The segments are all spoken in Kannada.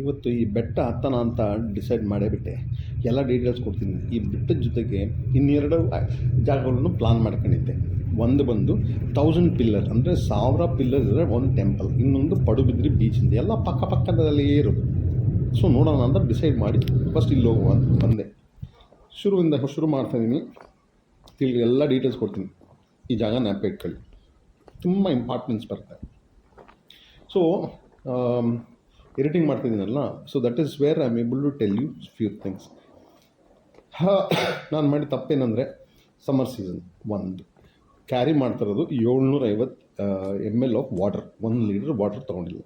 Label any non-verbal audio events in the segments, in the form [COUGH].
ಇವತ್ತು ಈ ಬೆಟ್ಟ ಹತ್ತನ ಅಂತ ಡಿಸೈಡ್ ಮಾಡೇ ಬಿಟ್ಟೆ ಎಲ್ಲ ಡೀಟೇಲ್ಸ್ ಕೊಡ್ತೀನಿ. ಈ ಬೆಟ್ಟದ ಜೊತೆಗೆ ಇನ್ನೆರಡು ಜಾಗಗಳನ್ನು ಪ್ಲಾನ್ ಮಾಡ್ಕೊಂಡಿದ್ದೆ. ಒಂದು ಬಂದು ತೌಸಂಡ್ ಪಿಲ್ಲರ್ ಅಂದರೆ ಸಾವಿರ ಪಿಲ್ಲರ್ ಇರೋ ಒಂದು ಟೆಂಪಲ್ ಇನ್ನೊಂದು ಪಡುಬಿದ್ರಿ ಬೀಚ್ ಅಂತ. ಎಲ್ಲ ಪಕ್ಕ ಪಕ್ಕದಲ್ಲೇ ಇರೋದು. ಸೊ ನೋಡೋಣ ಅಂತ ಡಿಸೈಡ್ ಮಾಡಿ ಫಸ್ಟ್ ಇಲ್ಲಿ ಹೋಗುವ ಅಂತ ಬಂದೆ. ಶುರುವಿಂದ ಶುರು ಮಾಡ್ತಾಯಿದ್ದೀನಿ ತಿಳಿ ಎಲ್ಲ ಡೀಟೇಲ್ಸ್ ಕೊಡ್ತೀನಿ. ಈ ಜಾಗ ನೆನಪು ಇಟ್ಕೊಳ್ಳಿ ತುಂಬ ಇಂಪಾರ್ಟೆನ್ಸ್ ಬರುತ್ತೆ. So editing ಮಾಡ್ತಿದ್ದೀನಲ್ಲ so that is where I am able to tell you few things ನಾನು ಮಾಡಿ ತಪ್ಪೇನಂದರೆ ಸಮ್ಮರ್ ಸೀಸನ್ ಒಂದು. ಕ್ಯಾರಿ ಮಾಡ್ತಿರೋದು ಏಳ್ನೂರ ಐವತ್ತು ಎಂ ಎಲ್ ಆಫ್ ವಾಟರ್ ಒಂದು ಲೀಟ್ರ್ ವಾಟರ್ ತೊಗೊಂಡಿಲ್ಲ.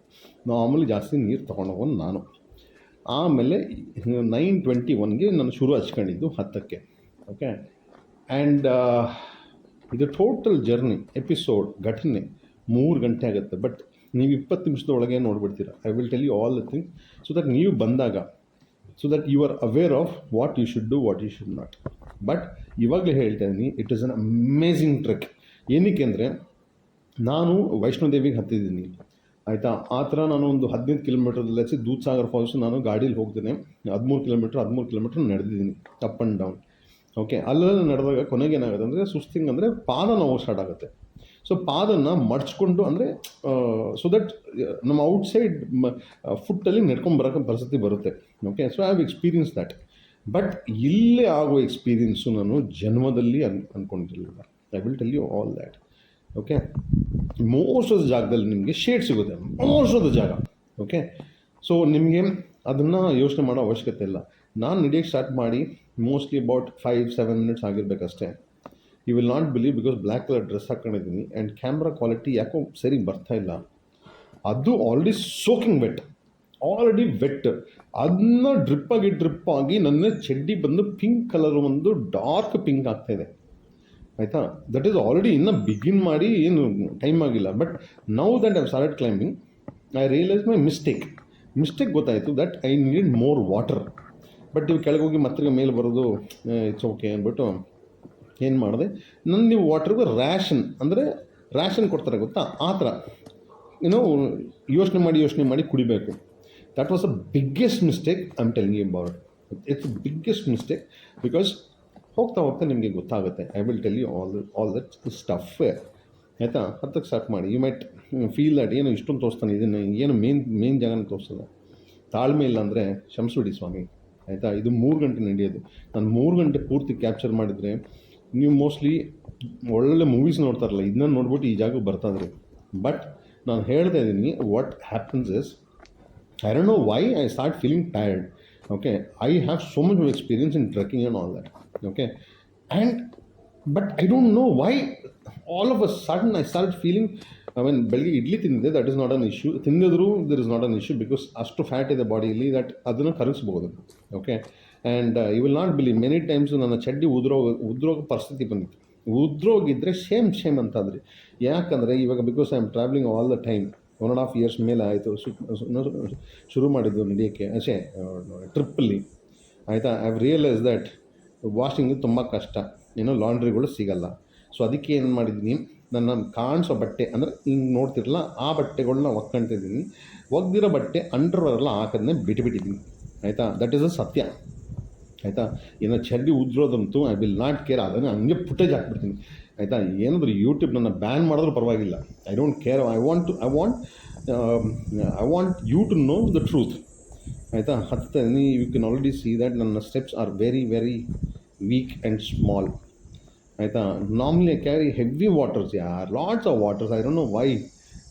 ನಾರ್ಮಲಿ ಜಾಸ್ತಿ ನೀರು ತೊಗೊಂಡೋಗೋನು ನಾನು. ಆಮೇಲೆ ನೈನ್ ಟ್ವೆಂಟಿ ಒನ್ಗೆ ನಾನು ಶುರು ಹಚ್ಕೊಂಡಿದ್ದು ಹತ್ತಕ್ಕೆ. ಓಕೆ ಆ್ಯಂಡ್ ಇದು ಟೋಟಲ್ ಜರ್ನಿ ಎಪಿಸೋಡ್ ಘಟನೆ ಮೂರು ಗಂಟೆ ಆಗುತ್ತೆ. ಬಟ್ ನೀವು ಇಪ್ಪತ್ತು ನಿಮಿಷದೊಳಗೆ ನೋಡ್ಬಿಡ್ತೀರ. I will tell you all the thing so that ನೀವು ಬಂದಾಗ so that you are aware of what you should do what you should not but ಇವಾಗಲೇ ಹೇಳ್ತಾ ಇದ್ದೀನಿ it is an amazing trek ಏನಕ್ಕೆ ಅಂದರೆ, ನಾನು ವೈಷ್ಣೋದೇವಿಗೆ ಹತ್ತಿದ್ದೀನಿ. ಆಯಿತಾ? ಆ ಥರ ನಾನು ಒಂದು ಹದಿನೈದು ಕಿಲೋಮೀಟರ್ದಲ್ಲಿ ದೂದ್ ಸಾಗರ್ ಫಾಲ್ಸ್ ನಾನು ಗಾಡೀಲಿ ಹೋಗ್ತೇನೆ. ಹದಿಮೂರು ಕಿಲೋಮೀಟ್ರ್ ಹದಿಮೂರು ಕಿಲೋಮೀಟ್ರ್ ನಡೆದಿದ್ದೀನಿ ಅಪ್ ಆ್ಯಂಡ್ ಡೌನ್ ಓಕೆ ಅಲ್ಲೆಲ್ಲ ನಡೆದಾಗ ಕೊನೆಗೆ ಏನಾಗುತ್ತೆ ಅಂದರೆ ಸುಸ್ತಿಂಗ್ ಅಂದರೆ ಪಾದ ನೋವು ಸ್ಟಾರ್ಟ್ ಆಗುತ್ತೆ. ಸೊ ಪಾದನ್ನು ಮಡ್ಚ್ಕೊಂಡು ಅಂದರೆ ಸೊ ದಟ್ ನಮ್ಮ ಔಟ್ಸೈಡ್ ಫುಟ್ಟಲ್ಲಿ ನಡ್ಕೊಂಡು ಬರೋಕ್ಕೆ ಪರಿಸ್ಥಿತಿ ಬರುತ್ತೆ. Okay so I have experience that but ಇಲ್ಲೇ ಆಗೋ ಎಕ್ಸ್ಪೀರಿಯನ್ಸು ನಾನು ಜನ್ಮದಲ್ಲಿ ಅನ್ ಅಂದ್ಕೊಂಡಿರಲಿಲ್ಲ I will tell you all that okay most of the ಜಾಗದಲ್ಲಿ ನಿಮಗೆ ಶೇಡ್ ಸಿಗುತ್ತೆ. ಮೋಸ್ಟ್ ಆಫ್ ದ ಜಾಗ. ಓಕೆ ಸೊ ನಿಮಗೆ ಅದನ್ನು ಯೋಚನೆ ಮಾಡೋ ಅವಶ್ಯಕತೆ ಇಲ್ಲ. ನಾನು ನಡೆಯೋಕ್ಕೆ ಸ್ಟಾರ್ಟ್ ಮಾಡಿ mostly about five seven minutes ಆಗಿರಬೇಕಷ್ಟೇ. You will not believe because black colour dress ಹಾಕ್ಕೊಂಡಿದ್ದೀನಿ ಆ್ಯಂಡ್ ಕ್ಯಾಮ್ರಾ ಕ್ವಾಲಿಟಿ ಯಾಕೋ ಸರಿ ಬರ್ತಾ ಇಲ್ಲ. ಅದು already soaking wet already wet ಅದನ್ನ ಡ್ರಿಪ್ಪಾಗಿ ಡ್ರಿಪ್ಪಾಗಿ ನನ್ನ ಚಡ್ಡಿ ಬಂದು ಪಿಂಕ್ ಕಲರ್ ಒಂದು ಡಾರ್ಕ್ ಪಿಂಕ್ ಆಗ್ತಾಯಿದೆ ಆಯಿತಾ? ದಟ್ ಈಸ್ ಆಲ್ರೆಡಿ ಇನ್ನೂ ಬಿಗಿನ್ ಮಾಡಿ ಏನು ಟೈಮ್ ಆಗಿಲ್ಲ. But now that I've start climbing I realise my mistake mistake ಗೊತ್ತಾಯಿತು that I need more water but ಇವು ಕೆಳಗೋಗಿ ಮತ್ತೆ ಮೇಲೆ ಬರೋದು ಇಟ್ಸ್ ಓಕೆ ಅಂದ್ಬಿಟ್ಟು ಏನು ಮಾಡಿದೆ? ನನ್ನ ನೀವು ವಾಟ್ರಿಗೂ ರ್ಯಾಷನ್ ಅಂದರೆ ರ್ಯಾಷನ್ ಕೊಡ್ತಾರೆ ಗೊತ್ತಾ? ಆ ಥರ. ಏನೋ ಯೋಚನೆ ಮಾಡಿ ಯೋಚನೆ ಮಾಡಿ ಕುಡಿಬೇಕು. That was a biggest mistake I am telling you about it's biggest mistake because ಹೋಗ್ತಾ ಹೋಗ್ತಾ ನಿಮಗೆ ಗೊತ್ತಾಗುತ್ತೆ. I will tell you all all that stuff ಆಯಿತಾ? ಹತ್ತಕ್ಕೆ ಸ್ಟಾರ್ಟ್ ಮಾಡಿ. ಯು ಮೈಟ್ ಫೀಲ್ ದಟ್ ಏನು ಇಷ್ಟೊಂದು ತೋರಿಸ್ತಾನೆ ಇದನ್ನು. ಏನು ಮೇನ್ ಮೇನ್ ಜಾಗನ ತೋರಿಸಲ್ಲ. ತಾಳ್ಮೆ ಇಲ್ಲ ಅಂದರೆ ಕ್ಷಮಿಸ್ಬಿಡಿ ಸ್ವಾಮಿ. ಆಯಿತಾ? ಇದು ಮೂರು ಗಂಟೆ ನಡೆಯೋದು. ನಾನು ಮೂರು ಗಂಟೆ ಪೂರ್ತಿ ಕ್ಯಾಪ್ಚರ್ ಮಾಡಿದರೆ ನೀವು ಮೋಸ್ಟ್ಲಿ ಒಳ್ಳೊಳ್ಳೆ ಮೂವೀಸ್ ನೋಡ್ತಾರಲ್ಲ ಇದನ್ನ ನೋಡ್ಬಿಟ್ಟು ಈ ಜಾಗಕ್ಕೆ ಬರ್ತಾಯಿದ್ರಿ ಬಟ್ ನಾನು ಹೇಳ್ತಾ ಇದ್ದೀನಿ what happens is I don't know why I start feeling tired okay I have so much experience in in and all all okay and but I don't know why all of a sudden I start feeling I mean ಬೆಳಗ್ಗೆ idli ತಿಂದಿದೆ that is not an issue ತಿಂದಿದ್ರು there is not an issue because ಅಷ್ಟು ಫ್ಯಾಟ್ ಇದೆ ಬಾಡಿಯಲ್ಲಿ ದಟ್ ಅದನ್ನು ಕರಗಿಸ್ಬೋದು okay and you will not believe many times ನನ್ನ ಚಡ್ಡಿ ಉದ್ರೋಗ ಉದ್ರೋಗ ಪರಿಸ್ಥಿತಿ ಬಂದಿತ್ತು. ಉದ್ರೋಗಿದ್ದರೆ ಶೇಮ್ ಶೇಮ್ ಅಂತಂದ್ರಿ. ಯಾಕಂದರೆ ಇವಾಗ because I am travelling all the time one and half years ಮೇಲೆ ಆಯಿತು. ಶುರು ಮಾಡಿದ್ದು ನಡೆಯೋಕ್ಕೆ ಅಷ್ಟೇ ಟ್ರಿಪ್ಪಲ್ಲಿ ಆಯಿತಾ? I have realise that washing ತುಂಬ ಕಷ್ಟ. ಏನೋ ಲಾಂಡ್ರಿಗಳು ಸಿಗಲ್ಲ. ಸೊ ಅದಕ್ಕೆ ಏನು ಮಾಡಿದ್ದೀನಿ? ನನ್ನ ಕಾಣಿಸೋ ಬಟ್ಟೆ, ಅಂದರೆ ಹಿಂಗೆ ನೋಡ್ತಿರಲ್ಲ ಆ ಬಟ್ಟೆಗಳನ್ನ ಒಕ್ಕೊಂತಿದ್ದೀನಿ. ಒಗ್ದಿರೋ ಬಟ್ಟೆ ಅಂಡ್ರವರೆಲ್ಲ ಹಾಕೋದನ್ನೇ ಬಿಟ್ಟುಬಿಟ್ಟಿದ್ದೀನಿ ಆಯಿತಾ? ದಟ್ ಈಸ್ ಅ ಸತ್ಯ. ಆಯಿತಾ? ಏನೋ ಚಡ್ಡಿ ಉದ್ರೋದಂತೂ ಐ ವಿಲ್ ನಾಟ್ ಕೇರ್ ಅದನ್ನು ಹಂಗೆ ಫುಟೇಜ್ ಹಾಕ್ಬಿಡ್ತೀನಿ. ಆಯಿತಾ? ಏನಾದರೂ ಯೂಟ್ಯೂಬ್ ನನ್ನ ಬ್ಯಾನ್ ಮಾಡಿದ್ರೂ ಪರವಾಗಿಲ್ಲ. I don't care I want to I want I want you to know the truth ಆಯಿತಾ? ಹತ್ತ you can already see that ನನ್ನ steps are very very weak and small ಆಯಿತಾ? Normally I carry heavy waters ಯಾರ್ lots of waters I don't know why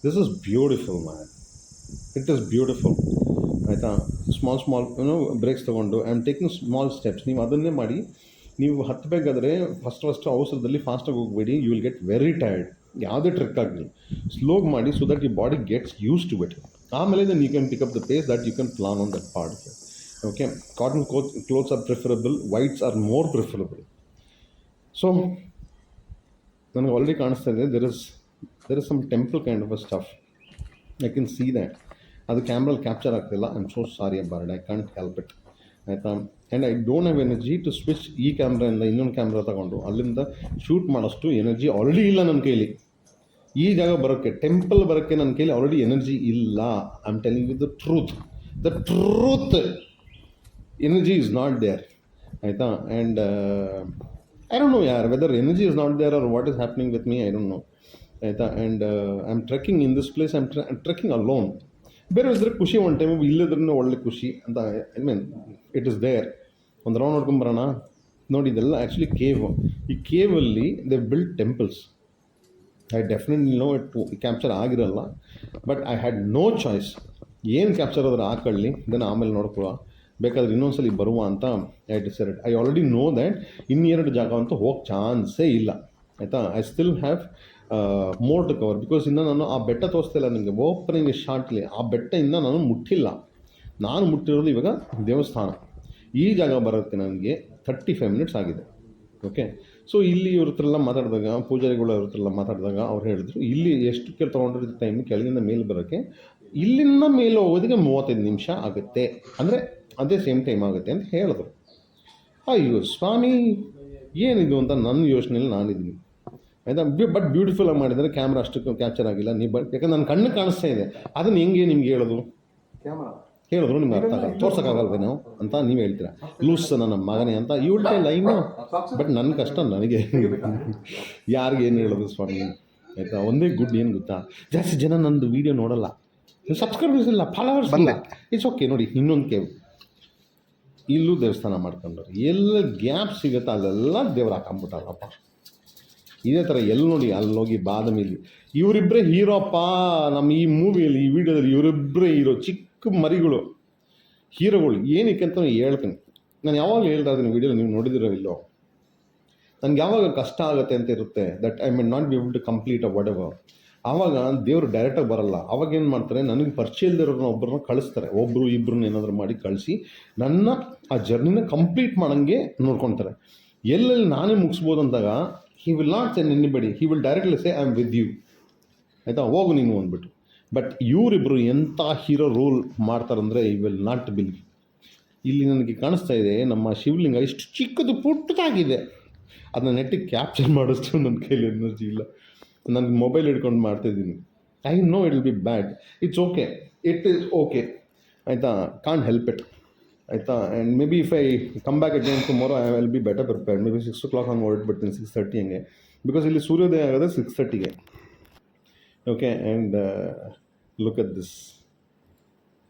this is beautiful man it is beautiful ಆಯಿತಾ? ಸ್ಮಾಲ್ ಸ್ಮಾಲ್ ಏನೋ ಬ್ರೇಕ್ಸ್ ತೊಗೊಂಡು ಆಮ್ ಟೇಕಿಂಗ್ ಸ್ಮಾಲ್ ಸ್ಟೆಪ್ಸ್ ನೀವು ಅದನ್ನೇ ಮಾಡಿ, ನೀವು ಹತ್ತಬೇಕಾದ್ರೆ ಫಸ್ಟ್ ಫಸ್ಟ್ ಅವಸರದಲ್ಲಿ ಫಾಸ್ಟಾಗಿ ಹೋಗಬೇಡಿ. You will get very tired ಯಾವುದೇ ಟ್ರಿಕ್ ಆಗಲಿ. ಸ್ಲೋಗ್ ಮಾಡಿ so that you body gets use to bit ಆಮೇಲೆ then you can pick up the pace that you can plan on that part okay cotton cloth clothes are preferable whites are more preferable so ನನಗೆ ಆಲ್ರೆಡಿ ಕಾಣಿಸ್ತಾ ಇದೆ. There is there is some temple kind of a stuff I can see that ಅದು ಕ್ಯಾಮ್ರಲ್ಲಿ ಕ್ಯಾಪ್ಚರ್ ಆಗ್ತಿಲ್ಲ. I am so sorry aboard I can't help it ಆಯಿತಾ? And I don't have energy to switch ಈ ಕ್ಯಾಮ್ರಾಯಿಂದ ಇನ್ನೊಂದು ಕ್ಯಾಮ್ರಾ ತಗೊಂಡು. ಅಲ್ಲಿಂದ ಶೂಟ್ ಮಾಡೋಷ್ಟು ಎನರ್ಜಿ ಆಲ್ರೆಡಿ ಇಲ್ಲ ನನ್ನ ಕೈಲಿ. ಈ ಜಾಗ ಬರೋಕ್ಕೆ ಟೆಂಪಲ್ ಬರೋಕ್ಕೆ ನನ್ನ ಕೈಲಿ ಆಲ್ರೆಡಿ ಎನರ್ಜಿ ಇಲ್ಲ. I am telling with the truth the truth energy is not there ಆಯಿತಾ ಆ್ಯಂಡ್ ಐ ಡೋಂಟ್ ನೋ ಯಾರ್ whether energy is not there or what is happening with me I don't know ಆಯಿತಾ? And I am trekking in this place I am trekking alone ಬೇರೆ ಇದ್ರೆ ಖುಷಿ ಒನ್ ಟೈಮ್ ಇಲ್ಲದ್ರೂ ಒಳ್ಳೆ ಖುಷಿ ಅಂತ I mean it is there ಒಂದು ರೌಂಡ್ ನೋಡ್ಕೊಂಬರೋಣ ನೋಡಿ, ಇದೆಲ್ಲ ಆ್ಯಕ್ಚುಲಿ ಕೇವ್ ಈ ಕೇವಲ್ಲಿ they build temples I definitely know it capture ಆಗಿರಲ್ಲ. But I had no choice ಏನು ಕ್ಯಾಪ್ಚರ್ ಆದರೆ ಹಾಕೊಳ್ಳಿ ದೆನ್ ಆಮೇಲೆ ನೋಡ್ಕೊಳ್ಳೋ ಬೇಕಾದ್ರೆ ಇನ್ನೊಂದ್ಸಲಿ ಬರುವ ಅಂತ I decided I already know that ಇನ್ನೆರಡು ಜಾಗ ಅಂತೂ ಹೋಗೋ ಚಾನ್ಸೇ ಇಲ್ಲ. ಆಯಿತಾ? I still have more to cover because ಇನ್ನೂ ನಾನು ಆ ಬೆಟ್ಟ ತೋರಿಸ್ತಿಲ್ಲ ನಿಮಗೆ. ಓಪನಿಂಗ್ ಶಾರ್ಟ್ಲಿ ಆ ಬೆಟ್ಟ ಇನ್ನೂ ನಾನು ಮುಟ್ಟಿಲ್ಲ. ನಾನು ಮುಟ್ಟಿರೋದು ಇವಾಗ ದೇವಸ್ಥಾನ. ಈ ಜಾಗ ಬರೋಕ್ಕೆ ನನಗೆ ತರ್ಟಿ ಫೈವ್ ಮಿನಿಟ್ಸ್ ಆಗಿದೆ. ಓಕೆ ಸೊ ಇಲ್ಲಿ ಇವ್ರ ಹತ್ರ ಮಾತಾಡಿದಾಗ, ಪೂಜಾರಿಗಳು ಅವ್ರ ಹತ್ರ ಮಾತಾಡಿದಾಗ ಅವ್ರು ಹೇಳಿದ್ರು, ಇಲ್ಲಿ ಎಷ್ಟು ಕೇಳಿ ತೊಗೊಂಡಿರೋ ಟೈಮ್ ಕೆಳಗಿಂದ ಮೇಲೆ ಬರೋಕ್ಕೆ, ಇಲ್ಲಿಂದ ಮೇಲೆ ಹೋಗೋದಕ್ಕೆ ಮೂವತ್ತೈದು ನಿಮಿಷ ಆಗುತ್ತೆ. ಅಂದರೆ ಅದೇ ಸೇಮ್ ಟೈಮ್ ಆಗುತ್ತೆ ಅಂತ ಹೇಳಿದ್ರು. ಅಯ್ಯೋ, ಸ್ವಾಮಿ, ಏನಿದು ಅಂತ ನನ್ನ ಯೋಚನೆಯಲ್ಲಿ ನಾನಿದ್ದೀನಿ. ಆಯಿತಾ ಬಟ್ ಬ್ಯೂಟಿಫುಲ್ ಆಗಿ ಮಾಡಿದರೆ ಕ್ಯಾಮ್ರಾ ಅಷ್ಟು ಕ್ಯಾಪ್ಚರ್ ಆಗಿಲ್ಲ. ನೀವು ಬಟ್ ಯಾಕಂದ್ರೆ ನನ್ನ ಕಣ್ಣು ಕಾಣಿಸ್ತಾ ಇದೆ. ಅದನ್ನು ಹೆಂಗೆ ನಿಮ್ಗೆ ಹೇಳೋದು? ಕ್ಯಾಮರಾ ಹೇಳಿದ್ರು ನಿಮ್ಗೆ ಅರ್ಥ ಆಗಲ್ಲ. ತೋರ್ಸೋಕ್ಕಾಗಲ್ವೇನೋ ಅಂತ ನೀವು ಹೇಳ್ತೀರಾ? ಲೂಸ್ ನನ್ನ ಮಗನೇ ಅಂತ. ಇವಳ ಲೈನು ಬಟ್ ನನ್ನ ಕಷ್ಟ ನನಗೆ. ಯಾರಿಗೆ ಏನು ಹೇಳೋದು ಸ್ವಾಮಿ? ಆಯಿತಾ? ಒಂದೇ ಗುಡ್ ಏನು ಗೊತ್ತಾ? ಜಾಸ್ತಿ ಜನ ನಂದು ವೀಡಿಯೋ ನೋಡಲ್ಲ. ಸಬ್ಸ್ಕ್ರೈಬರ್ಸ್ ಇಲ್ಲ ಫಾಲೋವರ್ಸ್ ಇಲ್ಲ. ಇಟ್ಸ್ ಓಕೆ ನೋಡಿ ಇನ್ನೊಂದು ಕೇವ್ ಇಲ್ಲೂ ದೇವಸ್ಥಾನ ಮಾಡ್ಕೊಂಡ್ರು ಎಲ್ಲ ಗ್ಯಾಪ್ ಸಿಗುತ್ತೆ ಅಲ್ಲೆಲ್ಲ ದೇವ್ರು ಹಾಕೊಂಬಿಟ್ಟಾರಪ್ಪ ಇದೇ ಥರ ಎಲ್ಲಿ ನೋಡಿ, ಅಲ್ಲಿ ಹೋಗಿ ಬಾದಾಮಿಲಿ ಇವರಿಬ್ಬರೇ ಹೀರೋಪ್ಪ ನಮ್ಮ ಈ ಮೂವಿಯಲ್ಲಿ, ಈ ವಿಡಿಯೋದಲ್ಲಿ ಇವರಿಬ್ಬರೇ ಹೀರೋ ಚಿಕ್ಕ ಮರಿಗಳು, ಹೀರೋಗಳು. ಏನಕ್ಕೆ ಅಂತ ಹೇಳ್ತೀನಿ. ನಾನು ಯಾವಾಗ ಹೇಳ್ತಾ ಇದ್ದೀನಿ ವಿಡಿಯೋ ನೀವು ನೋಡಿದಿರೋ ಇಲ್ಲೋ. ನನಗೆ ಯಾವಾಗ ಕಷ್ಟ ಆಗುತ್ತೆ ಅಂತ ಇರುತ್ತೆ that I mean not be able to complete a ever ಆವಾಗ ದೇವರು ಡೈರೆಕ್ಟಾಗಿ ಬರಲ್ಲ. ಅವಾಗ ಏನು ಮಾಡ್ತಾರೆ, ನನಗೆ ಪರಿಚಯ ಒಬ್ಬರನ್ನ ಕಳಿಸ್ತಾರೆ. ಒಬ್ಬರು ಇಬ್ಬರನ್ನ ಏನಾದರೂ ಮಾಡಿ ಕಳಿಸಿ, ನನ್ನ ಆ ಜರ್ನಿನ ಕಂಪ್ಲೀಟ್ ಮಾಡೋಂಗೆ ನೋಡ್ಕೊತಾರೆ. ಎಲ್ಲೆಲ್ಲಿ ನಾನೇ ಮುಗಿಸ್ಬೋದು ಅಂದಾಗ he will not send anybody he will directly say I am with you ಆಯಿತಾ? ಹೋಗು ನೀನು ಅಂದ್ಬಿಟ್ಟು. ಬಟ್ ಇವರಿಬ್ಬರು ಎಂಥ ಹೀರೋ ರೋಲ್ ಮಾಡ್ತಾರಂದರೆ ಐ ವಿಲ್ ನಾಟ್ ಬಿಲೀವ್ ಇಲ್ಲಿ ನನಗೆ ಕಾಣಿಸ್ತಾ ಇದೆ, ನಮ್ಮ ಶಿವಲಿಂಗ ಇಷ್ಟು ಚಿಕ್ಕದು ಪುಟ್ಟದಾಗಿದೆ. ಅದನ್ನ ನೆಟ್ಟಿಗೆ ಕ್ಯಾಪ್ಚರ್ ಮಾಡೋಷ್ಟು ನನ್ನ ಕೈಲಿ ಎನರ್ಜಿ ಇಲ್ಲ. ನನಗೆ ಮೊಬೈಲ್ ಹಿಡ್ಕೊಂಡು ಮಾಡ್ತಾಯಿದ್ದೀನಿ I know it will be bad it's okay it is okay ಆಯಿತಾ? ಕಾನ್ ಹೆಲ್ಪ್ ಇಟ್ ಆಯಿತಾ and maybe if I come back again tomorrow I will be better prepared maybe six o'clock ಹಂಗೆ ಹೊರಟ್ಬಿಡ್ತೀನಿ ಸಿಕ್ಸ್ ಥರ್ಟಿ ಹಂಗೆ. ಬಿಕಾಸ್ ಇಲ್ಲಿ ಸೂರ್ಯೋದಯ ಆಗೋದೇ six ಥರ್ಟಿಗೆ okay and look at this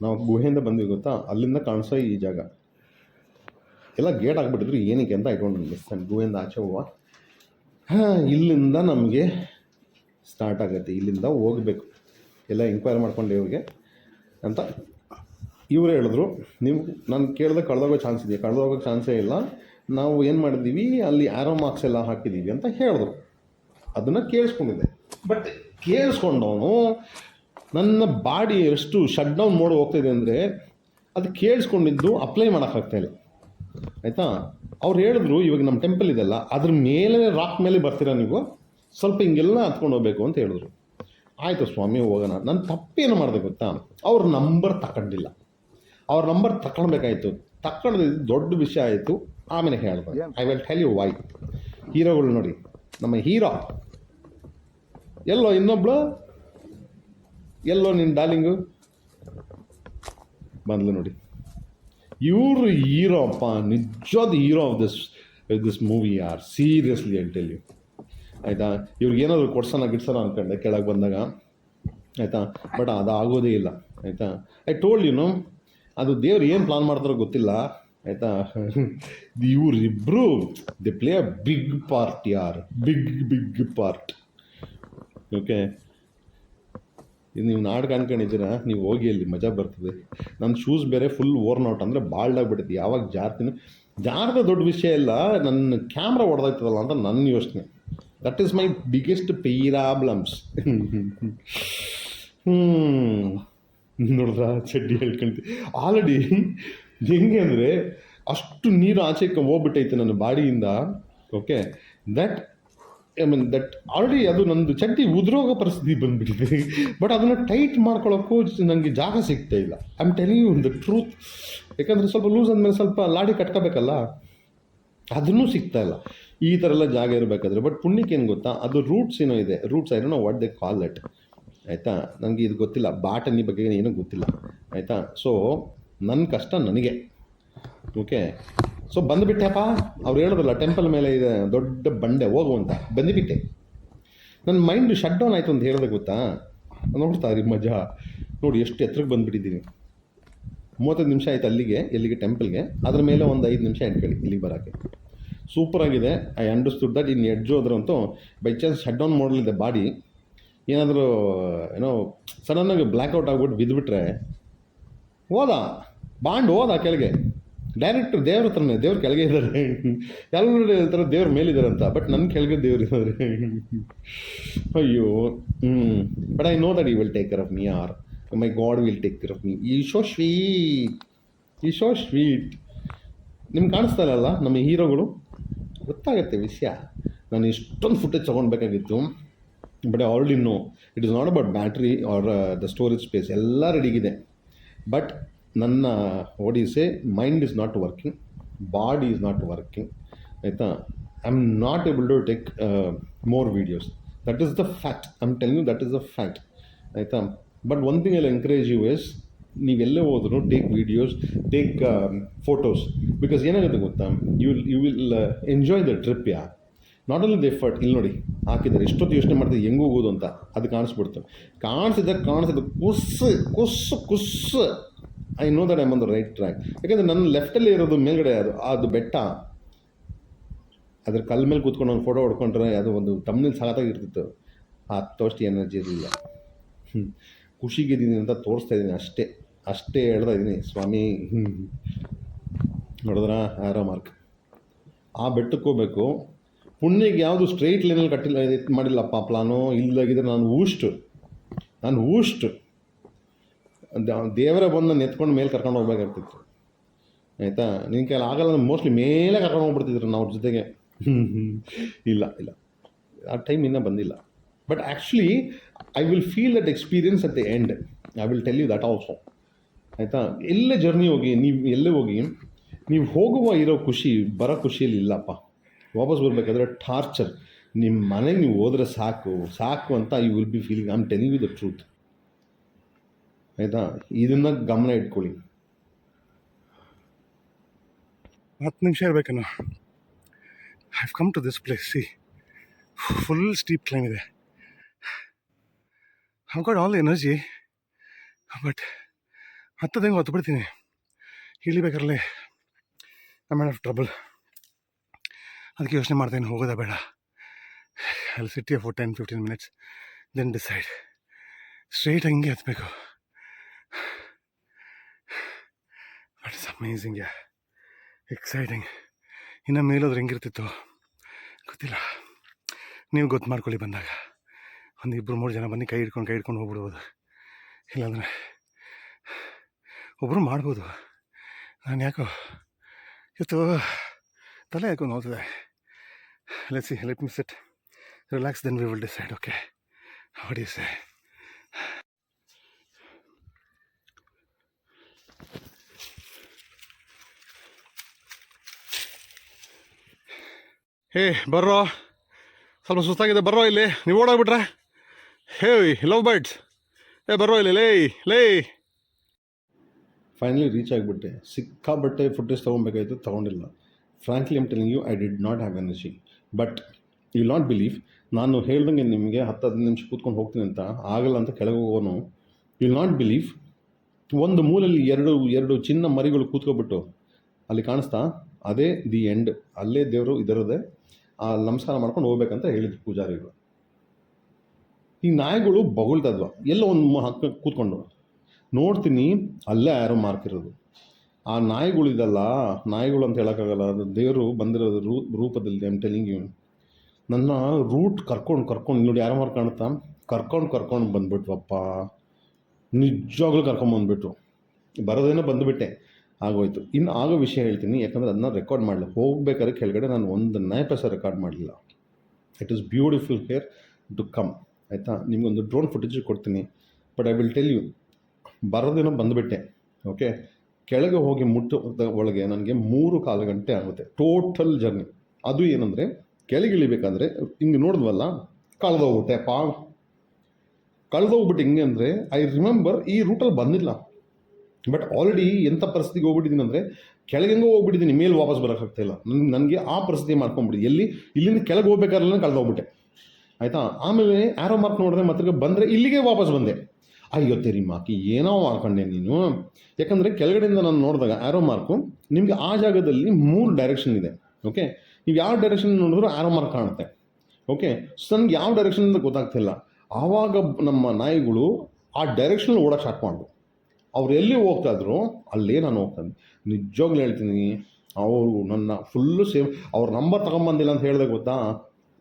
ನಾವು ಗುಹೆಯಿಂದ ಬಂದ್ವಿ ಗೊತ್ತಾ? ಅಲ್ಲಿಂದ ಕಾಣಿಸೋ ಈ ಜಾಗ. ಎಲ್ಲ ಗೇಟ್ ಆಗಿಬಿಟ್ಟಿದ್ರು, ಏನಕ್ಕೆ ಅಂತ ಐಕೊಂಡು ಅಂಡರ್ಸ್ಟ್ಯಾಂಡ್ ಗುಹೆಯಿಂದ ಆಚೆ ಹೋಗುವ? ಹಾಂ, ಇಲ್ಲಿಂದ ನಮಗೆ ಸ್ಟಾರ್ಟ್ ಆಗುತ್ತೆ. ಇಲ್ಲಿಂದ ಹೋಗಬೇಕು. ಎಲ್ಲ ಎಂಕ್ವೈರಿ ಮಾಡ್ಕೊಂಡು ಹೋಗಿ ಅಂತ ಇವರು ಹೇಳಿದ್ರು ನೀವು ನಾನು ಕೇಳಿದ್ರೆ ಕಳೆದೋಗೋ ಚಾನ್ಸ್ ಇದೆ ಕಳೆದೋಗೋ ಚಾನ್ಸೇ ಇಲ್ಲ. ನಾವು ಏನು ಮಾಡಿದ್ದೀವಿ ಅಲ್ಲಿ ಆ್ಯರೋ ಮಾರ್ಕ್ಸ್ ಎಲ್ಲ ಹಾಕಿದ್ದೀವಿ ಅಂತ ಹೇಳಿದ್ರು. ಅದನ್ನು ಕೇಳಿಸ್ಕೊಂಡಿದ್ದೆ. ಬಟ್ ಕೇಳಿಸ್ಕೊಂಡವನು ನನ್ನ ಬಾಡಿ ಎಷ್ಟು ಶಟ್ ಡೌನ್ ಮೋಡ್ ಹೋಗ್ತಿದೆ ಅಂದರೆ, ಅದು ಕೇಳಿಸ್ಕೊಂಡಿದ್ದು ಅಪ್ಲೈ ಮಾಡೋಕ್ಕಾಗ್ತಾಯಿಲ್ಲ ಆಯಿತಾ? ಅವ್ರು ಹೇಳಿದ್ರು, ಇವಾಗ ನಮ್ಮ ಟೆಂಪಲ್ ಇದೆಲ್ಲ ಅದ್ರ ಮೇಲೆ ರಾಕ್ ಮೇಲೆ ಬರ್ತೀರಾ ನೀವು? ಸ್ವಲ್ಪ ಹಿಂಗೆಲ್ಲ ಹತ್ಕೊಂಡು ಹೋಗ್ಬೇಕು ಅಂತ ಹೇಳಿದ್ರು. ಆಯಿತು ಸ್ವಾಮಿ, ಹೋಗೋಣ. ನಾನು ತಪ್ಪೇನು ಮಾಡಿದೆ ಗೊತ್ತಾ? ಅವ್ರ ನಂಬರ್ ತಗೊಂಡಿಲ್ಲ ಅವ್ರ ನಂಬರ್ ತಗೊಳ್ಬೇಕಾಯ್ತು ತಗೊಂಡು ದೊಡ್ಡ ವಿಷಯ ಆಯಿತು. ಆಮೇಲೆ ಹೇಳ್ಬೋದು. I will tell you why ಹೀರೋಗಳು ನೋಡಿ ನಮ್ಮ ಹೀರೋ. ಎಲ್ಲೋ ಇನ್ನೊಬ್ಳು ಎಲ್ಲೋ ನಿನ್ನ ಡಾರ್ಲಿಂಗು ಬಂದ್ಲು ನೋಡಿ. ಇವರು ಹೀರೋ ಅಪ್ಪ ನಿಜವಾದ hero of this this movie are seriously and tell you ಆಯಿತಾ? ಇವ್ರಿಗೆ ಏನಾದರೂ ಕೊಡ್ಸೋಣ ಗಿಡ್ಸೋಣ ಅಂದ್ಕೊಂಡೆ ಕೆಳಗೆ ಬಂದಾಗ. ಆಯಿತಾ? ಬಟ್ ಅದು ಆಗೋದೇ ಇಲ್ಲ. ಆಯಿತಾ? ಐ ಟೋಲ್ಡ್ ಯುನು ಅದು ದೇವ್ರು ಏನು ಪ್ಲಾನ್ ಮಾಡ್ತಾರೋ ಗೊತ್ತಿಲ್ಲ, ಆಯಿತಾ? ಇವರಿಬ್ಬರು the play a big part ಯಾರ್? ಬಿಗ್ ಬಿಗ್ ಪಾರ್ಟ್ ಓಕೆ ಇದು ನೀವು ನಾಟಕ ಅನ್ಕೊಂಡಿದ್ದೀರಾ? ನೀವು ಹೋಗಿ ಅಲ್ಲಿ ಮಜಾ ಬರ್ತದೆ. ನನ್ನ ಶೂಸ್ ಬೇರೆ ಫುಲ್ ಓರ್ನ್ ಔಟ್ ಅಂದರೆ ಬಾಲ್ಡಾಗ್ಬಿಟ್ಟಿದೆ ಯಾವಾಗ ಜಾರ್ತೀನಿ? ಜಾರದ ದೊಡ್ಡ ವಿಷಯ ಇಲ್ಲ ನನ್ನ ಕ್ಯಾಮ್ರಾ ಹೊಡೆದಾಯ್ತದಲ್ಲ ಅಂತ ನನ್ನ ಯೋಚನೆ. That is my biggest problems ಹ್ಞೂ ನೋಡಿದ್ರ ಚಡ್ಡಿ ಹೇಳ್ಕೊಂತೀವಿ ಆಲ್ರೆಡಿ ಹೆಂಗೆ ಅಂದರೆ ಅಷ್ಟು ನೀರು ಆಚೆಗೆ ಹೋಗ್ಬಿಟ್ಟೈತೆ ನನ್ನ ಬಾಡಿಯಿಂದ. Okay that I mean that already ಅದು ನಂದು ಚಡ್ಡಿ ಉದ್ರೋಗ ಪರಿಸ್ಥಿತಿ ಬಂದ್ಬಿಟ್ಟಿದೆ. ಬಟ್ ಅದನ್ನು ಟೈಟ್ ಮಾಡ್ಕೊಳ್ಳೋಕ್ಕೂ ನನಗೆ ಜಾಗ ಸಿಗ್ತಾ ಇಲ್ಲ. I am telling you the truth ಯಾಕಂದರೆ ಸ್ವಲ್ಪ ಲೂಸ್ ಅಂದಮೇಲೆ ಸ್ವಲ್ಪ ಲಾಡಿ ಕಟ್ಕೋಬೇಕಲ್ಲ? ಅದನ್ನೂ ಸಿಗ್ತಾ ಇಲ್ಲ. ಈ ಥರ ಎಲ್ಲ ಜಾಗ ಇರಬೇಕಾದ್ರೆ. ಬಟ್ ಪುಣ್ಯಕ್ಕೆ ಏನು ಗೊತ್ತಾ? ಅದು ರೂಟ್ಸ್ ಏನೋ ಇದೆ. Roots I don't know what they call that ಆಯಿತಾ? ನನಗೆ ಇದು ಗೊತ್ತಿಲ್ಲ. ಬಾಟನಿ ಬಗ್ಗೆ ಏನೂ ಗೊತ್ತಿಲ್ಲ. ಆಯಿತಾ? ಸೊ ನನ್ನ ಕಷ್ಟ ನನಗೆ. ಓಕೆ ಸೊ ಬಂದುಬಿಟ್ಟೆಪ್ಪ. ಅವ್ರು ಹೇಳೋದಲ್ಲ ಟೆಂಪಲ್ ಮೇಲೆ ಇದೆ ದೊಡ್ಡ ಬಂಡೆ, ಹೋಗು ಅಂತ. ಬಂದುಬಿಟ್ಟೆ. ನನ್ನ ಮೈಂಡ್ ಶಟ್ ಡೌನ್ ಆಯಿತು ಅಂತ ಹೇಳಿದೆ ಗೊತ್ತಾ? ನೋಡ್ತಾ ರೀ ಮಜಾ. ನೋಡಿ, ಎಷ್ಟು ಎತ್ತರಕ್ಕೆ ಬಂದುಬಿಟ್ಟಿದ್ದೀನಿ. ಮೂವತ್ತೈದು ನಿಮಿಷ ಆಯ್ತು ಅಲ್ಲಿಗೆ, ಎಲ್ಲಿಗೆ? ಟೆಂಪಲ್ಗೆ ಅದ್ರ ಮೇಲೆ ಒಂದು ಐದು ನಿಮಿಷ ಇಟ್ಕೊಳ್ಳಿ ಇಲ್ಲಿಗೆ ಬರೋಕ್ಕೆ. ಸೂಪರಾಗಿದೆ ಐ ಅಂಡರ್ಸ್ಟುಡ್ ದಟ್ ಇನ್ನು ಎಡ್ಜು ಹೋದ್ರಂತೂ ಬೈ ಚಾನ್ಸ್ ಶಟ್ ಡೌನ್ ಮಾಡಲಿದೆ ಬಾಡಿ. ಏನಾದರೂ, ಏನೋ, ಸಡನ್ನಾಗಿ ಬ್ಲ್ಯಾಕ್ಔಟ್ ಆಗ್ಬಿಟ್ಟು ಬಿದ್ದುಬಿಟ್ರೆ ಹೋದ. ಬಾಂಡ್ ಹೋದ ಕೆಳಗೆ. ಡೈರೆಕ್ಟ್ ದೇವ್ರ ಹತ್ರನೇ, ದೇವ್ರ ಕೆಳಗೆ ಇದ್ದಾರೆ. ಎಲ್ಲರೂ ಹೇಳ್ತಾರೆ ದೇವ್ರ ಮೇಲಿದ್ದಾರೆ ಅಂತ ಬಟ್ ನನ್ನ ಕೆಳಗೆ ದೇವ್ರು ಇದ್ದಾರೆ. ಅಯ್ಯೋ ಹ್ಞೂ but I know that you will take care of me or my God will take care of me ಈ ಶೋ ಸ್ವೀಟ್ ಈ ಶೋ ಸ್ವೀಟ್ ನಿಮ್ಗೆ ಕಾಣಿಸ್ತಾ ನಮ್ಮ ಹೀರೋಗಳು? ಗೊತ್ತಾಗುತ್ತೆ ವಿಷಯ. ನಾನು ಇಷ್ಟೊಂದು footage ತೊಗೊಳ್ಬೇಕಾಗಿತ್ತು but already know it is not about battery or the storage space ಎಲ್ಲ ರೆಡಿಗಿದೆ ಬಟ್ ನನ್ನ ಓಡಿಸೆ mind is not working body is not working ಆಯಿತಾ I am not able to take more videos that is the fact I am tell you that is the fact ಆಯಿತಾ but one thing I encourage you as ನೀವೆಲ್ಲೇ ಹೋದ್ರು take videos take photos because ಏನಾಗುತ್ತೆ ಗೊತ್ತಾ you will you will enjoy the trip yeah not only the effort ಇಲ್ಲಿ ನೋಡಿ, ಹಾಕಿದ್ದಾರೆ. ಎಷ್ಟೊತ್ತು ಯೋಚನೆ ಮಾಡ್ತಾರೆ ಹೆಂಗೆ ಹೋಗೋದು ಅಂತ. ಅದು ಕಾಣಿಸ್ಬಿಡ್ತು. ಕಾಣಿಸಿದ ಕಾಣಿಸಿದ ಕುಸ್ಸು ಕುಸ್ಸು ಕುಸ್ಸು. I know that I'm on right track ಯಾಕಂದರೆ ನನ್ನ ಲೆಫ್ಟಲ್ಲಿ ಇರೋದು, ಮೇಲ್ಗಡೆ ಅದು ಅದು ಬೆಟ್ಟ. ಅದ್ರ ಕಲ್ ಮೇಲೆ ಕೂತ್ಕೊಂಡು ಒಂದು ಫೋಟೋ ಹೊಡ್ಕೊಂಡ್ರೆ ಅದು ಒಂದು ತಮ್ಮನಲ್ಲಿ ಸಾಕಾಗಿರ್ತಿತ್ತು ಆ ಹತ್ತೋಷ್ಟು ಎನರ್ಜಿ ಇರಲಿಲ್ಲ ಖುಷಿಗಿದ್ದೀನಿ ಅಂತ ತೋರಿಸ್ತಾ ಇದ್ದೀನಿ ಅಷ್ಟೇ. ಅಷ್ಟೇ ಹೇಳ್ತಾ ಇದ್ದೀನಿ, ಸ್ವಾಮಿ. ನೋಡಿದ್ರ? Arrow mark. ಆ ಬೆಟ್ಟಕ್ಕೆ ಹೋಗ್ಬೇಕು. ಪುಣ್ಯಗೆ ಯಾವುದು ಸ್ಟ್ರೈಟ್ ಲೈನಲ್ಲಿ ಕಟ್ಟಿಲ್ಲ, ಇದು ಮಾಡಿಲ್ಲಪ್ಪ ಪ್ಲಾನು ಇಲ್ಲಾಗಿದ್ರೆ ನಾನು ಊಷ್ಟು. ನಾನು ಊಷ್ಟು. ದೇವರೇ ಬಂದು ನಾನು ಎತ್ಕೊಂಡು ಮೇಲೆ ಕರ್ಕೊಂಡು ಹೋಗ್ಬೇಕಾಗ್ತಿತ್ತು. ಆಯಿತಾ? ನಿನ್ನ ಕೈಲಿ ಆಗಲ್ಲ ಮೋಸ್ಟ್ಲಿ ಮೇಲೆ ಕರ್ಕೊಂಡು ಹೋಗ್ಬಿಡ್ತಿದ್ರು ನಾವು ಅವ್ರ ಜೊತೆಗೆ. ಇಲ್ಲ ಇಲ್ಲ. ಆ ಟೈಮ್ ಇನ್ನೂ ಬಂದಿಲ್ಲ. But actually I will feel that experience at the end I will tell you that also ಆಯಿತಾ? ಎಲ್ಲೇ ಜರ್ನಿ ಹೋಗಿ, ನೀವು ಎಲ್ಲೇ ಹೋಗಿ, ನೀವು ಹೋಗುವ ಇರೋ ಖುಷಿ, ಬರೋ ಖುಷಿಯಲ್ಲಿ ಇಲ್ಲಪ್ಪ. ವಾಪಸ್ ಬರಬೇಕಾದ್ರೆ ಟಾರ್ಚರ್. ನಿಮ್ಮ ಮನೆಗೆ ನೀವು ಹೋದ್ರೆ ಸಾಕು ಸಾಕು ಅಂತ you will be feeling am telling you the truth ಆಯಿತಾ? ಇದನ್ನು ಗಮನ ಇಟ್ಕೊಳ್ಳಿ. ಹತ್ತು ನಿಮಿಷ ಇರಬೇಕೇನೋ I have come to this place see full steep climb ಇದೆ how got all energy but ಹತ್ತದಂಗೆ ಹೊತ್ತು ಬಿಡ್ತೀನಿ. ಇಳಿಬೇಕಾರಲ್ಲೇ ಐ ಮ್ಯಾನ್ ಆಫ್ ಟ್ರಬಲ್ ಅದಕ್ಕೆ ಯೋಚನೆ ಮಾಡ್ತೇನೆ, ಹೋಗೋದಾ ಬೇಡ. ಅಲ್ಲಿ sit for ten fifteen minutes then decide straight ಹಂಗೆ ಹತ್ತಬೇಕು ಬಟ್ ಇಟ್ಸ್ ಅಮೇಝಿಂಗ್ ಎಕ್ಸೈಟಿಂಗ್ ಇನ್ನು ಮೇಲೋದ್ರೆ ಹೆಂಗಿರ್ತಿತ್ತು? ಗೊತ್ತಿಲ್ಲ. ನೀವು ಗೊತ್ತು ಮಾಡ್ಕೊಳ್ಳಿ ಬಂದಾಗ. ಒಂದು ಇಬ್ಬರು ಮೂರು ಜನ ಬನ್ನಿ, ಕೈ ಹಿಡ್ಕೊಂಡು ಕೈ ಹಿಡ್ಕೊಂಡು ಹೋಗ್ಬಿಡ್ಬೋದು. ಇಲ್ಲಾಂದರೆ ಒಬ್ಬರು ಮಾಡ್ಬೋದು. ನಾನು ಯಾಕೋ, ಇವತ್ತು ತಲೆ ಯಾಕೋ ನೋಡ್ತಿದೆ [LAUGHS] let let me sit. Relax relax we will decide decide okay do you say? [SIGHS] ಹೇ ಬರ್ರೋ ಸ್ವಲ್ಪ ಸುಸ್ತಾಗಿದೆ ಬರ್ರೋ ಇಲ್ಲಿ. ನೀವು ಓಡೋಗ್ಬಿಟ್ರೆ ಹೇ ಲವ್ ಬರ್ಡ್ಸ್ ಏ ಬರ್ರೋ ಇಲ್ಲಿ, ಲೇ ಲೇ. ಫೈನಲಿ ರೀಚ್ ಆಗಿಬಿಟ್ಟೆ. ಸಿಕ್ಕಾಬಟ್ಟೆ ಫುಟೇಜ್ ತೊಗೊಬೇಕಾಯ್ತು, ತೊಗೊಂಡಿಲ್ಲ. Frankly am telling you I did not have energy but you not believe ನಾನು ಹೇಳ್ದಂಗೆ ನಿಮಗೆ ಹತ್ತು ಹದಿನೈದು ನಿಮಿಷ ಕೂತ್ಕೊಂಡು ಹೋಗ್ತೀನಿ ಅಂತ, ಆಗಲ್ಲ ಅಂತ ಕೆಳಗೆ ಹೋಗೋನು ವಿಲ್ ನಾಟ್ ಬಿಲೀವ್ ಒಂದು ಮೂಲೆಯಲ್ಲಿ ಎರಡು ಎರಡು ಚಿನ್ನ ಮರಿಗಳು ಕೂತ್ಕೊಬಿಟ್ಟು ಅಲ್ಲಿ ಕಾಣಿಸ್ತಾ, ಅದೇ ದಿ ಎಂಡ್ ಅಲ್ಲೇ ದೇವರು ಇದರದೇ, ಆ ನಮಸ್ಕಾರ ಮಾಡ್ಕೊಂಡು ಹೋಗ್ಬೇಕಂತ ಹೇಳಿದ್ರು ಪೂಜಾರಿಗಳು. ಈ ನಾಯಿಗಳು ಬೊಗಳ್ತದ್ವ ಎಲ್ಲೋ ಒಂದು ಹಕ್ಕ ಕೂತ್ಕೊಂಡು, ನೋಡ್ತೀನಿ ಅಲ್ಲೇ ಯಾರೋ ಮಾರ್ಕ್ ಇರೋದು. ಆ ನಾಯಿಗಳಿದಲ್ಲ, ನಾಯಿಗಳು ಅಂತ ಹೇಳೋಕ್ಕಾಗಲ್ಲ, ಅದು ದೇವರು ಬಂದಿರೋದು ರೂ, ರೂಪದಲ್ಲಿ ಐಮ್ ಟೆಲಿಂಗ್ ಯು ನನ್ನ ರೂಟ್ ಕರ್ಕೊಂಡು ಕರ್ಕೊಂಡು, ನೋಡಿ ಯಾರು ಮಾರು ಕಾಣುತ್ತಾ? ಕರ್ಕೊಂಡು ಕರ್ಕೊಂಡು ಬಂದುಬಿಟ್ವಪ್ಪ. ನಿಜವಾಗ್ಲೂ ಕರ್ಕೊಂಬಂದ್ಬಿಟ್ರು ಬರೋದೇನೋ ಬಂದುಬಿಟ್ಟೆ. ಆಗೋಯ್ತು. ಇನ್ನು ಆಗೋ ವಿಷಯ ಹೇಳ್ತೀನಿ, ಯಾಕಂದರೆ ಅದನ್ನ ರೆಕಾರ್ಡ್ ಮಾಡಲಿ. ಹೋಗ್ಬೇಕಾದ್ರೆ ಕೆಳಗಡೆ ನಾನು ಒಂದು ನಯಪೈಸ ರೆಕಾರ್ಡ್ ಮಾಡಲಿಲ್ಲ. It is beautiful here to come ಆಯಿತಾ? ನಿಮಗೊಂದು ಡ್ರೋನ್ ಫುಟೇಜ್ ಕೊಡ್ತೀನಿ. But I will tell you ಬರೋದೇನೋ ಬಂದುಬಿಟ್ಟೆ. ಓಕೆ ಕೆಳಗೆ ಹೋಗಿ ಮುಟ್ಟು ಒಳಗೆ ನನಗೆ ಮೂರು ಕಾಲು ಗಂಟೆ ಆಗುತ್ತೆ. ಟೋಟಲ್ ಜರ್ನಿ ಅದು ಏನಂದರೆ, ಕೆಳಗೆ ಇಳಿಬೇಕಾದ್ರೆ, ಹಿಂಗೆ ನೋಡಿದ್ವಲ್ಲ ಕಳೆದೋಗುತ್ತೆ ಪಾ. ಕಳೆದೋಗ್ಬಿಟ್ಟು ಹಿಂಗೆ ಅಂದರೆ ಐ ರಿಮೆಂಬರ್ ಈ ರೂಟಲ್ಲಿ ಬಂದಿಲ್ಲ. ಬಟ್ ಆಲ್ರೆಡಿ ಎಂಥ ಪರಿಸ್ಥಿತಿಗೆ ಹೋಗ್ಬಿಟ್ಟಿದ್ದೀನಿ ಅಂದರೆ ಕೆಳಗೆಂಗೆ ಹೋಗ್ಬಿಟ್ಟಿದ್ದೀನಿ, ಮೇಲೆ ವಾಪಸ್ ಬರೋಕ್ಕಾಗ್ತಾಯಿಲ್ಲ ನನಗೆ ಆ ಪರಿಸ್ಥಿತಿ ಮಾಡ್ಕೊಂಡ್ಬಿಡಿ ಎಲ್ಲಿ? ಇಲ್ಲಿಂದ ಕೆಳಗೆ ಹೋಗ್ಬೇಕಾದ್ರೆ ಕಳೆದೋಗ್ಬಿಟ್ಟೆ ಆಯಿತಾ? ಆಮೇಲೆ ಆರೋ ಮಾರ್ಕ್ ನೋಡಿದ್ರೆ ಮತ್ತೆ ಬಂದರೆ ಇಲ್ಲಿಗೆ ವಾಪಸ್ ಬಂದೆ. ಅಯ್ಯೋ ತೆರಿ ಮಾಕಿ ಏನೋ ಮಾಡ್ಕೊಂಡೆ ನೀನು? ಯಾಕಂದರೆ ಕೆಳಗಡೆಯಿಂದ ನಾನು ನೋಡಿದಾಗ ಆ್ಯರೋ ಮಾರ್ಕು ನಿಮಗೆ ಆ ಜಾಗದಲ್ಲಿ ಮೂರು ಡೈರೆಕ್ಷನ್ ಇದೆ ಓಕೆ ನೀವು ಯಾವ ಡೈರೆಕ್ಷನ್ ನೋಡಿದ್ರು ಆ್ಯರೋ ಮಾರ್ಕ್ ಕಾಣುತ್ತೆ ಓಕೆ ಸೊ ನನಗೆ ಯಾವ ಡೈರೆಕ್ಷನ್ ಅಂತ ಗೊತ್ತಾಗ್ತಿಲ್ಲ. ಆವಾಗ ನಮ್ಮ ನಾಯಿಗಳು ಆ ಡೈರೆಕ್ಷನ್ ಓಡೋಕೆ ಸ್ಟಾರ್ಟ್ ಮಾಡಿದ್ರು ಅವ್ರು ಎಲ್ಲಿ ಹೋಗ್ತಾ ಇದ್ರು, ಅಲ್ಲೇ ನಾನು ಹೋಗ್ತಾನೆ ನಿಜವಾಗ್ಲೂ ಹೇಳ್ತೀನಿ, ಅವರು ನನ್ನ ಫುಲ್ಲು ಸೇವ್ ಅವ್ರ ನಂಬರ್ ತಗೊಂಬಂದಿಲ್ಲ ಅಂತ ಹೇಳಿದೆ ಗೊತ್ತಾ?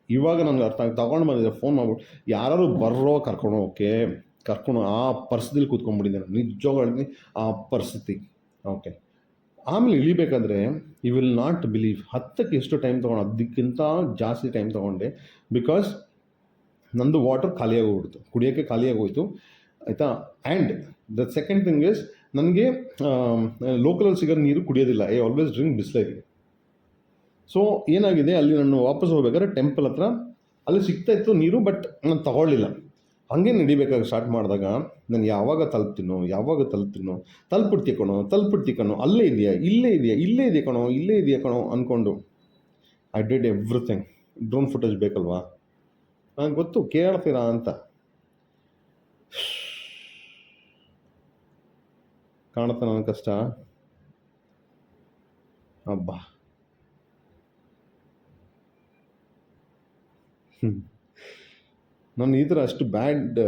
ಇವಾಗ ನನಗೆ ಅರ್ಥ ಆಗಿ, ತಗೊಂಡು ಬಂದಿದ್ದೆ ಫೋನ್ ಮಾಡ್ಬಿಟ್ಟು, ಯಾರಾದ್ರು ಬರ್ರೋ ಕರ್ಕೊಂಡು ಹೋಗಕ್ಕೆ. ಕರ್ಕೊಂಡು ಆ ಪರಿಸ್ಥಿತಿಲಿ ನಾನು ನಿಜವಾಗ್ಲೂ ಆ ಪರಿಸ್ಥಿತಿ. ಓಕೆ ಆಮೇಲೆ ಇಳಿಬೇಕಾದ್ರೆ ಯು ವಿಲ್ ನಾಟ್ ಬಿಲೀವ್ ಹತ್ತಕ್ಕೆ ಎಷ್ಟು ಟೈಮ್ ತೊಗೊಂಡು ಅದಕ್ಕಿಂತ ಜಾಸ್ತಿ ಟೈಮ್ ತೊಗೊಂಡೆ. ಬಿಕಾಸ್ ನಂದು ವಾಟರ್ ಖಾಲಿಯಾಗೋಗ್ಬಿಡ್ತು ಕುಡಿಯೋಕ್ಕೆ ಖಾಲಿಯಾಗೋಯ್ತು. ಆಯಿತಾ? And the second thing is ನನಗೆ ಲೋಕಲಲ್ಲಿ ಸಿಗೋ ನೀರು ಕುಡಿಯೋದಿಲ್ಲ. I always drink Bisleri so ಏನಾಗಿದೆ? ಅಲ್ಲಿ ನಾನು ವಾಪಸ್ ಹೋಗ್ಬೇಕಾದ್ರೆ ಟೆಂಪಲ್ ಹತ್ರ, ಅಲ್ಲಿ ಸಿಗ್ತಾ ಇತ್ತು ನೀರು ಬಟ್ ನಾನು ತಗೊಳ್ಳಿಲ್ಲ. ಹಾಗೆ ನಡಿಬೇಕಾಗಿ ಸ್ಟಾರ್ಟ್ ಮಾಡಿದಾಗ ನಾನು ಯಾವಾಗ ತಲುಪ್ತೀನೋ ಯಾವಾಗ ತಲುಪ್ತೀನೋ ತಲುಪಿಡ್ತಿ ಕಣೋ ತಲುಪಿಡ್ತಿ ಕಣೋ, ಅಲ್ಲೇ ಇದೆಯಾ, ಇಲ್ಲೇ ಇದೆಯಾ ಇಲ್ಲೇ ಇದೆಯಾ ಕಣೋ, ಇಲ್ಲೇ ಇದೆಯಾ ಕಣೋ ಅಂದ್ಕೊಂಡು I did everything drone footage ಬೇಕಲ್ವಾ? ನನಗೆ ಗೊತ್ತು, ಕೇಳ್ತೀರಾ ಅಂತ. ಕಾಣುತ್ತೆ ನನ್ನ ಕಷ್ಟ. ಅಬ್ಬಾ. ಹ್ಞೂ ನಾನು ಈ ಥರ ಅಷ್ಟು ಬ್ಯಾಡ್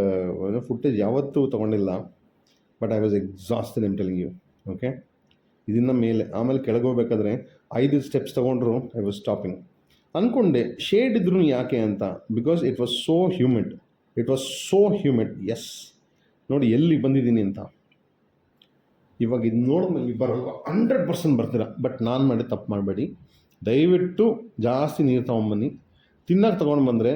ಫುಟೇಜ್ ಯಾವತ್ತೂ ತೊಗೊಂಡಿಲ್ಲ. But I was exhaust I'm telling you okay ಇದನ್ನ ಮೇಲೆ, ಆಮೇಲೆ ಕೆಳಗೆ ಹೋಗ್ಬೇಕಾದ್ರೆ ಐದು ಸ್ಟೆಪ್ಸ್ ತೊಗೊಂಡ್ರು ಐ ವಾಸ್ ಸ್ಟಾಪಿಂಗ್ ಅಂದ್ಕೊಂಡೆ ಶೇಡ್ ಇದ್ರು ಯಾಕೆ ಅಂತ? Because it was so humid it was so humid yes ನೋಡಿ, ಎಲ್ಲಿ ಬಂದಿದ್ದೀನಿ ಅಂತ? ಇವಾಗ ಇದು ನೋಡಿದ್ಮೇಲೆ ಬರೋವಾಗ ಹಂಡ್ರೆಡ್ ಪರ್ಸೆಂಟ್ ಬರ್ತೀರ. ಬಟ್ ನಾನು ಮಾಡಿ ತಪ್ಪು ಮಾಡಬೇಡಿ. ದಯವಿಟ್ಟು ಜಾಸ್ತಿ ನೀರು ತೊಗೊಂಬನ್ನಿ ತಿನ್ನಕ್ಕೆ ತೊಗೊಂಡು ಬಂದರೆ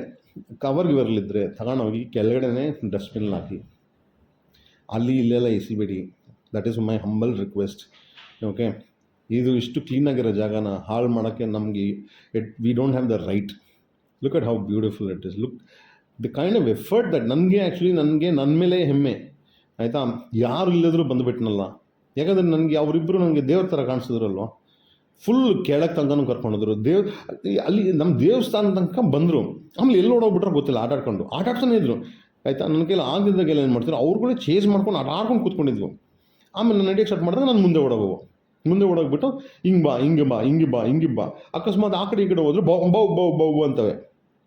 ಕವರ್ ಗಿವರ್ಲಿದ್ದರೆ ತಗೊಂಡೋಗಿ ಕೆಳಗಡೆನೇ ಡಸ್ಟ್ಬಿನ್ ಹಾಕಿ. ಅಲ್ಲಿ ಇಲ್ಲೆಲ್ಲ ಎಸಿಬೇಡಿ. That is my humble request okay ಇದು ಇಷ್ಟು ಕ್ಲೀನಾಗಿರೋ ಜಾಗನ ಹಾಳು ಮಾಡೋಕ್ಕೆ ನಮಗೆ it we don't have the right look at how beautiful it is look the kind of effort that ನನಗೆ ಆ್ಯಕ್ಚುಲಿ ನನಗೆ ನನ್ನ ಮೇಲೆ ಹೆಮ್ಮೆ. ಆಯಿತಾ? ಯಾರು ಇಲ್ಲದ್ರೂ ಬಂದುಬಿಟ್ನಲ್ಲ. ಯಾಕಂದರೆ ನನಗೆ ಅವರಿಬ್ಬರು ನನಗೆ ದೇವ್ರ ಥರ ಕಾಣಿಸಿದ್ರಲ್ವ? ಫುಲ್ ಕೆಳಕ್ಕೆ ತನಕನೂ ಕರ್ಕೊಂಡೋದ್ರು. ದೇವ್, ಅಲ್ಲಿ ನಮ್ಮ ದೇವಸ್ಥಾನ ತನಕ ಬಂದರು. ಆಮೇಲೆ ಎಲ್ಲಿ ಓಡೋಗ್ಬಿಟ್ರೆ ಗೊತ್ತಿಲ್ಲ ಆಟ ಆಡ್ಕೊಂಡು ಆಟ ಆಡ್ತಾನೆ ಇದ್ರು. ಆಯಿತಾ? ನನ್ನ ಕೈಲಿ ಆಗಿದ್ದಾಗೆಲ್ಲ ಏನು ಮಾಡ್ತಾರೆ ಅವ್ರುಗಳೇ ಚೇಂಜ್ ಮಾಡ್ಕೊಂಡು ಆಟ ಆಡ್ಕೊಂಡು ಕೂತ್ಕೊಂಡಿದ್ವು. ಆಮೇಲೆ ನಾನು ನಡಿಯೋಕ್ಕೆ ಸ್ಟಾರ್ಟ್ ಮಾಡಿದ್ರೆ ನಾನು ಮುಂದೆ ಓಡೋಗವು. ಮುಂದೆ ಓಡೋಗ್ಬಿಟ್ಟು, ಹಿಂಗೆ ಬಾ ಹಿಂಗೆ ಬಾ ಹಿಂಗೆ ಬಾ ಹಿಂಗೆ ಬಾ. ಅಕಸ್ಮಾತ್ ಆ ಕಡೆ ಈ ಕಡೆ ಹೋದ್ರೆ, ಬೌ ಬೌ ಬೌ ಬೌ ಅಂತವೆ.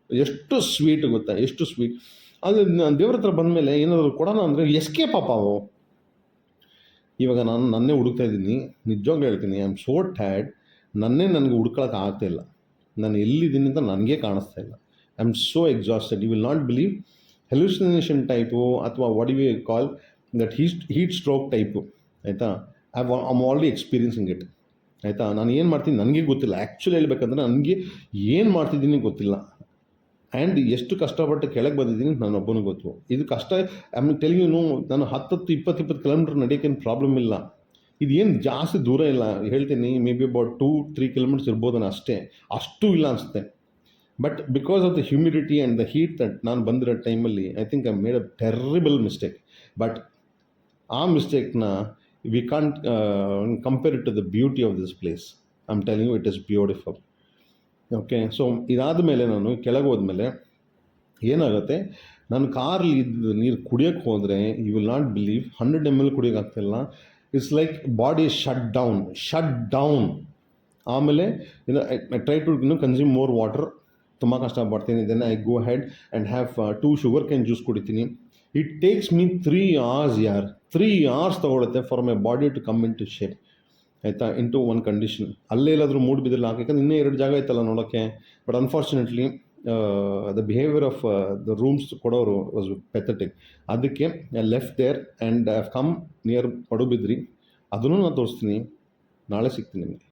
ಎಷ್ಟು ಸ್ವೀಟ್ ಗೊತ್ತಾ? ಎಷ್ಟು ಸ್ವೀಟ್ ಅಲ್ಲಿ ನಾನು ದೇವ್ರ ಹತ್ರ ಬಂದಮೇಲೆ ಏನಾದರೂ ಕೊಡೋಣ ಅಂದರೆ ಎಸ್ಕೇಪ್ ಪಾಪ ಅವು ಇವಾಗ ನಾನು ನನ್ನೇ ಹುಡುಕ್ತಾ ಇದ್ದೀನಿ. ನಿಜವಾಗ್ಲೂ ಹೇಳ್ತೀನಿ ಐ ಆಮ್ ಸೋ ಟ್ಯಾಡ್ ನನ್ನೇ ನನಗೆ ಹುಡ್ಕೊಳಕ್ಕೆ ಆಗ್ತಾ ಇಲ್ಲ. ನಾನು ಎಲ್ಲಿದ್ದೀನಿ ಅಂತ ನನಗೆ ಕಾಣಿಸ್ತಾ ಇಲ್ಲ. I am so exhausted you will not believe hallucination type ಅಥವಾ what you call that heat heat stroke type ಆಯಿತಾ? I am already experiencing it ಆಯಿತಾ? ನಾನು ಏನು ಮಾಡ್ತೀನಿ ನನಗೆ ಗೊತ್ತಿಲ್ಲ. ಆ್ಯಕ್ಚುಲಿ ಹೇಳ್ಬೇಕಂದ್ರೆ ನನಗೆ ಏನು ಮಾಡ್ತಿದ್ದೀನಿ ಗೊತ್ತಿಲ್ಲ. ಆ್ಯಂಡ್ ಎಷ್ಟು ಕಷ್ಟಪಟ್ಟು ಕೆಳಗೆ ಬಂದಿದ್ದೀನಿ ನಾನು ಒಬ್ಬನಿಗೆ ಗೊತ್ತು. ಇದು ಕಷ್ಟ ಐ ಮೀನ್ ಟೆಲ್ ಯು ನಾನು ಹತ್ತತ್ತು, ಇಪ್ಪತ್ತು ಇಪ್ಪತ್ತು ಕಿಲೋಮೀಟ್ರ್ ನಡೆಯೋಕ್ಕೇನು ಪ್ರಾಬ್ಲಮ್ ಇಲ್ಲ. ಇದು ಏನು ಜಾಸ್ತಿ ದೂರ ಇಲ್ಲ. ಹೇಳ್ತೀನಿ maybe about two three kilometres ಇರ್ಬೋದನ್ನ ಅಷ್ಟೇ. ಅಷ್ಟು ಇಲ್ಲ ಅನಿಸುತ್ತೆ. But because of the humidity and the heat that ನಾನು ಬಂದಿರೋ ಟೈಮಲ್ಲಿ I think I made a terrible mistake but ಆ ಮಿಸ್ಟೇಕ್ನ we can't compare to the beauty of this place I am telling you it is beautiful okay so ಇದಾದ ಮೇಲೆ ನಾನು ಕೆಳಗೆ ಹೋದ್ಮೇಲೆ ಏನಾಗುತ್ತೆ? ನಾನು ಕಾರಲ್ಲಿ ಇದ್ದು ನೀರು ಕುಡಿಯೋಕ್ಕೆ ಹೋದರೆ you will not believe hundred M L ಕುಡಿಯೋಕ್ಕಾಗ್ತಿಲ್ಲ it's like body shut down shut down ಆಮೇಲೆ ಇನ್ನು ಐ ಟ್ರೈ ಟು ಇನ್ನು ಕನ್ಸ್ಯೂಮ್ ಮೋರ್ ವಾಟರ್ ತುಂಬ ಕಷ್ಟಪಡ್ತೀನಿ. Then I go head and have two sugarcane juice ಕುಡಿತೀನಿ. It takes me three hours ಯಾರ್ three hours ತೊಗೊಳುತ್ತೆ for my body to come into shape ಆಯಿತಾ? ಇಂಟು ಒನ್ ಕಂಡೀಷನ್ ಅಲ್ಲೇ ಎಲ್ಲಾದರೂ ಮೂಡ್ ಬಿದ್ದಿಲ್ಲ ಯಾಕಂದ್ರೆ ಇನ್ನೂ ಎರಡು ಜಾಗ ಐತಲ್ಲ ನೋಡೋಕ್ಕೆ. But unfortunately the behaviour of the rooms ಕೊಡೋರು ವಾಸ್ ಪೆಥಟಿಕ್ ಅದಕ್ಕೆ left there and come near Padubidri ಅದನ್ನು ನಾನು ತೋರಿಸ್ತೀನಿ. ನಾಳೆ ಸಿಗ್ತೀನಿ ನಿಮಗೆ.